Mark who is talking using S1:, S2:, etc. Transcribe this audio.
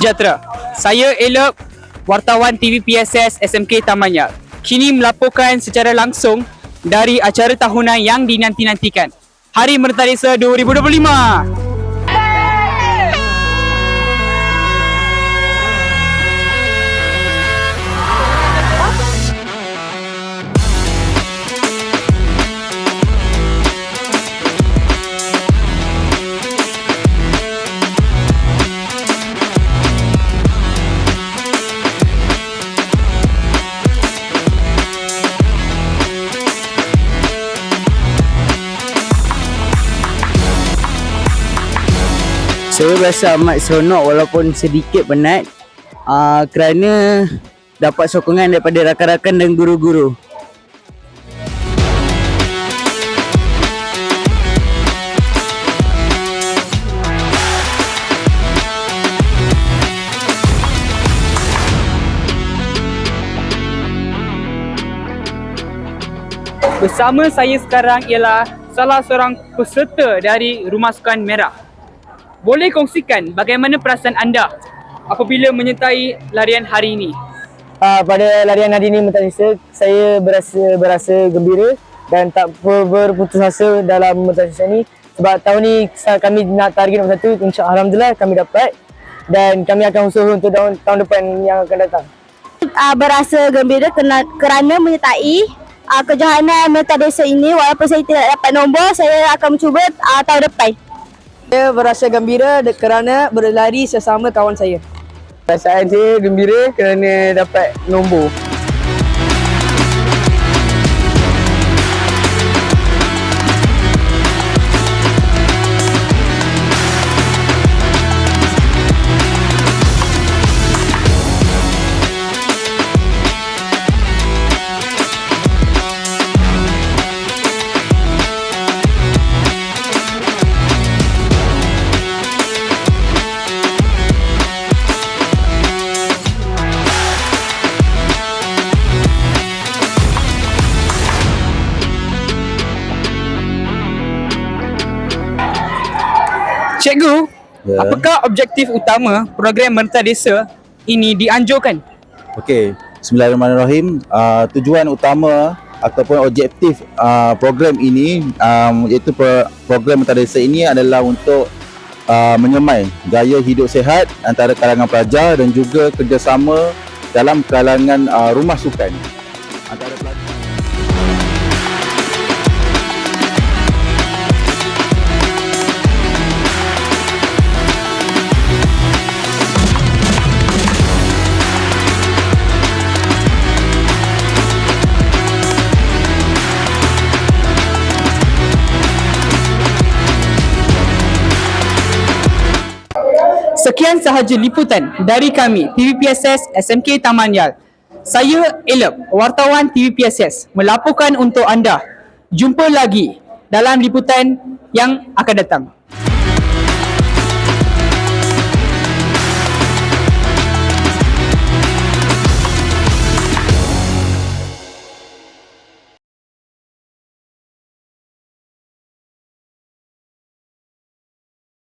S1: Sejahtera. Saya Elop, wartawan TV PSS SMK Taman Yal. Kini melaporkan secara langsung dari acara tahunan yang dinanti-nantikan. Hari Merta Desa 2025.
S2: Saya rasa amat seronok walaupun sedikit penat uh, kerana dapat sokongan daripada rakan-rakan dan guru-guru.
S1: Bersama saya sekarang ialah salah seorang peserta dari Rumah Sukan Merah. Boleh kongsikan bagaimana perasaan anda apabila menyertai larian hari ini?
S3: Uh, pada larian hari ini Mentalisa, saya berasa berasa gembira dan tak ber- berputus asa dalam Mentalisa ini sebab tahun ni kami nak target nombor satu insya Alhamdulillah kami dapat dan kami akan usaha untuk tahun, tahun depan yang akan datang.
S4: uh, berasa gembira kena, kerana menyertai uh, kejohanan Meta Desa ini walaupun saya tidak dapat nombor saya akan mencuba uh, tahun depan.
S3: Saya berasa gembira kerana berlari sesama kawan saya. Perasaan saya gembira kerana dapat nombor.
S1: Cikgu,
S5: Ya.
S1: apakah objektif utama program Merta Desa ini dianjurkan?
S5: Okey, Bismillahirrahmanirrahim. Uh, tujuan utama ataupun objektif uh, program ini um, iaitu pro- program Mentara Desa ini adalah untuk uh, menyemai gaya hidup sehat antara kalangan pelajar dan juga kerjasama dalam kalangan uh, rumah sukan. Antara pelajar
S1: Sekian sahaja liputan dari kami TVPSS SMK Taman Yal. Saya Elop, wartawan TVPSS melaporkan untuk anda. Jumpa lagi dalam liputan yang akan datang.